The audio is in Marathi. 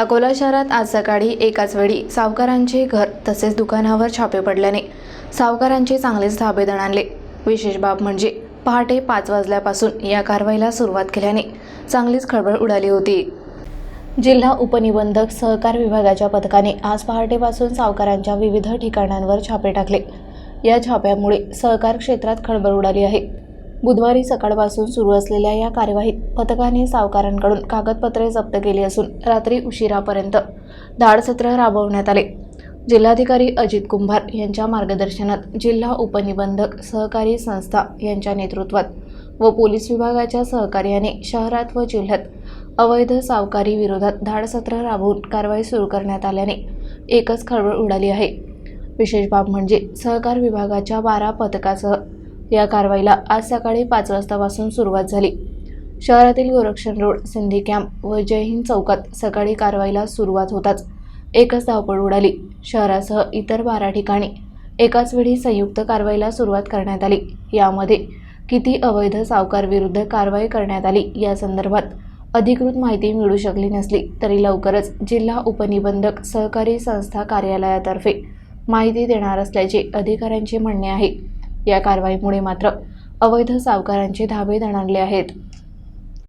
अकोला शहरात आज सकाळी एकाच वेळी सावकारांचे घर तसेच दुकानावर छापे पडल्याने सावकारांचे चांगलेच धाबे दणाणले. विशेष बाब म्हणजे पहाटे पाच वाजल्यापासून या कारवाईला सुरुवात केल्याने चांगलीच खळबळ उडाली होती. जिल्हा उपनिबंधक सहकार विभागाच्या पथकाने आज पहाटेपासून सावकारांच्या विविध ठिकाणांवर छापे टाकले. या छाप्यामुळे सहकार क्षेत्रात खळबळ उडाली आहे. बुधवारी सकाळपासून सुरू असलेल्या या कार्यवाहीत पथकाने सावकारांकडून कागदपत्रे जप्त केली असून रात्री उशिरापर्यंत धाडसत्र राबवण्यात आले. जिल्हाधिकारी अजित कुंभार यांच्या मार्गदर्शनात जिल्हा उपनिबंधक सहकारी संस्था यांच्या नेतृत्वात व पोलीस विभागाच्या सहकार्याने शहरात व जिल्ह्यात अवैध सावकारी विरोधात धाडसत्र राबवून कारवाई सुरू करण्यात आल्याने एकच खळबळ उडाली आहे. विशेष बाब म्हणजे सहकार विभागाच्या बारा पथकासह या कारवाईला आज सकाळी पाच वाजतापासून सुरुवात झाली. शहरातील गोरक्षण रोड सिंधी कॅम्प व जय हिंद चौकात सकाळी कारवाईला सुरुवात होताच एकच धावपळ उडाली. शहरासह इतर बारा ठिकाणी एकाच वेळी संयुक्त कारवाईला सुरुवात करण्यात आली. यामध्ये किती अवैध सावकार विरुद्ध कारवाई करण्यात आली या संदर्भात अधिकृत माहिती मिळू शकली नसली तरी लवकरच जिल्हा उपनिबंधक सहकारी संस्था कार्यालयातर्फे माहिती देणार असल्याचे अधिकाऱ्यांचे म्हणणे आहे. या कारवाईमुळे मात्र अवैध सावकारांचे धाबे दणाणले आहेत.